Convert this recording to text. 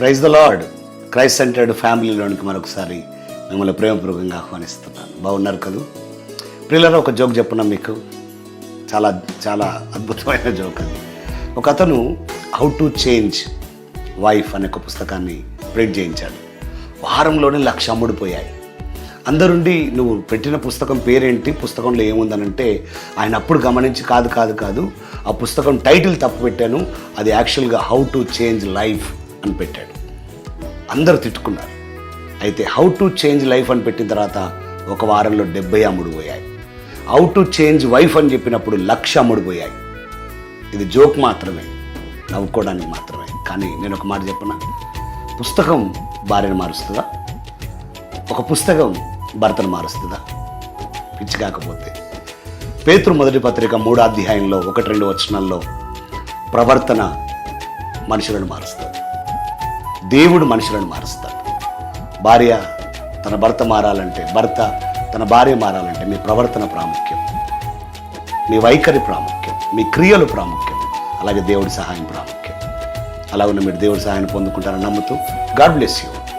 Praise the lord. Christ centred ఫ్యామిలీలోనికి మరొకసారి మిమ్మల్ని ప్రేమపూర్వకంగా ఆహ్వానిస్తున్నాను. బాగున్నారు కదూ? పిల్లలు ఒక జోక్ చెప్పిన మీకు? చాలా చాలా అద్భుతమైన జోక్ అది. ఒక అతను హౌ టు చేంజ్ వైఫ్ అనే ఒక పుస్తకాన్ని ప్రింట్ చేయించాడు. వారంలోనే లక్ష అమ్ముడిపోయాయి. అందరుండి నువ్వు పెట్టిన పుస్తకం పేరేంటి? పుస్తకంలో ఏముందనంటే ఆయన అప్పుడు గమనించి కాదు కాదు కాదు ఆ పుస్తకం టైటిల్ తప్పు పెట్టాను. అది యాక్చువల్గా హౌ టు చేంజ్ లైఫ్ అని పెట్టాడు. అందరూ తిట్టుకున్నారు. అయితే హౌ టు చేంజ్ లైఫ్ అని పెట్టిన తర్వాత ఒక వారంలో డెబ్బై అమ్ముడుపోయాయి హౌ టు చేంజ్ వైఫ్ అని చెప్పినప్పుడు లక్ష అమ్ముడు పోయాయి. ఇది జోక్ మాత్రమే నవ్వుకోవడానికి మాత్రమే. కానీ నేను ఒక మాట చెప్పిన? పుస్తకం భార్యను మారుస్తుందా? ఒక పుస్తకం భర్తను మారుస్తుందా? పిచ్చి కాకపోతే. పేతృ మొదటి పత్రిక మూడో అధ్యాయంలో ఒకటి రెండు వచనాల్లో ప్రవర్తన మనుషులను మారుస్తుంది. దేవుడు మనుషులను మారుస్తాడు. భార్య తన భర్త మారాలంటే భర్త తన భార్య మారాలంటే మీ ప్రవర్తన ప్రాముఖ్యం. మీ వైఖరి ప్రాముఖ్యం. మీ క్రియలు ప్రాముఖ్యం. అలాగే దేవుడి సహాయం ప్రాముఖ్యం. అలాగే మీరు దేవుడి సహాయం పొందుకుంటారని నమ్ముతూ గాడ్ బ్లెస్ యూ.